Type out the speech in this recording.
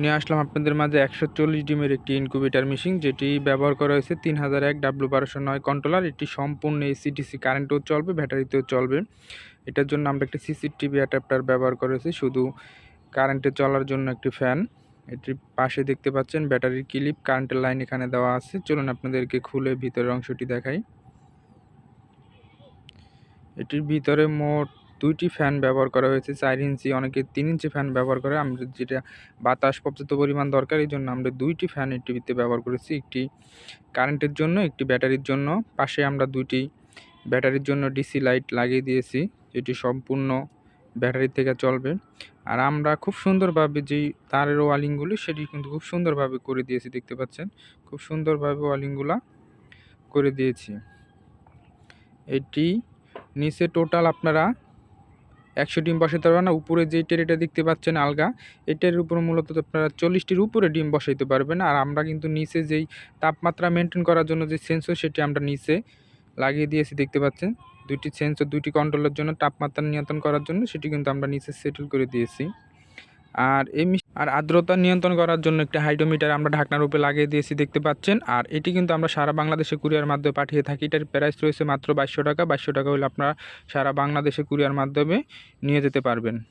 নিয়ে আসলাম আপনাদের মাঝে একশো চল্লিশ ডিমের একটি ইনকিউবেটার মেশিন যেটি ব্যবহার করা হয়েছে তিন হাজার এক ডাব্লু বারোশো নয় কন্ট্রোলার এটি সম্পূর্ণ এসিডিসি কারেন্টেও চলবে, ব্যাটারিতেও চলবে। এটার জন্য আমরা একটি সিসিটিভি অ্যাডাপ্টার ব্যবহার করেছি শুধু কারেন্টে চলার জন্য একটি ফ্যান এটির পাশে দেখতে পাচ্ছেন ব্যাটারির ক্লিপ কারেন্টের লাইন এখানে দেওয়া আছে। চলুন আপনাদেরকে খুলে ভিতরের অংশটি দেখাই। এটির ভিতরে মোট দুইটি ফ্যান ব্যবহার করা হয়েছে, চার ইঞ্চি, অনেকে তিন ইঞ্চি ফ্যান ব্যবহার করে। আমরা যেটা বাতাস, পর্যাপ্ত পরিমাণ দরকার, এই জন্য আমরা দুইটি ফ্যান এই টিভিতে ব্যবহার করেছি। একটি কারেন্টের জন্য, একটি ব্যাটারির জন্য। পাশে আমরা দুইটি ব্যাটারির জন্য ডিসি লাইট লাগিয়ে দিয়েছি, যেটি সম্পূর্ণ ব্যাটারি থেকে চলবে। আর আমরা খুব সুন্দরভাবে যেই তারের ওয়ালিংগুলি, সেটি কিন্তু খুব সুন্দরভাবে করে দিয়েছি, দেখতে পাচ্ছেন? খুব সুন্দরভাবে ওয়ালিংগুলা করে দিয়েছি। এটি নিচে টোটাল আপনারা একশো ডিম বসাইতে পারবেন না। উপরে যে টেরেটা দেখতে পাচ্ছেন আলগা, এটার উপর মূলত আপনারা চল্লিশটির উপরে ডিম বসাইতে পারবেন। আর আমরা কিন্তু নিচে যেই তাপমাত্রা মেনটেন করার জন্য যে সেন্সর সেটি আমরা নিচে লাগিয়ে দিয়েছি, দেখতে পাচ্ছেন? দুইটি সেন্সর দুইটি কন্ট্রোলের জন্য তাপমাত্রা নিয়ন্ত্রণ করার জন্য সেটি কিন্তু আমরা নিচে সেটেল করে দিয়েছি। আর এই আর আর্দ্রতা নিয়ন্ত্রণ করার জন্য একটি হাইড্রোমিটার আমরা ঢাকনার উপরে লাগিয়ে দিয়েছি, দেখতে পাচ্ছেন। আর এটি কিন্তু আমরা সারা বাংলাদেশে কুরিয়ার মাধ্যমে পাঠিয়ে থাকি। এটার প্রাইস রয়েছে মাত্র বাইশশো টাকা। বাইশশো টাকা হলে আপনারা সারা বাংলাদেশে কুরিয়ার মাধ্যমে নিয়ে যেতে পারবেন।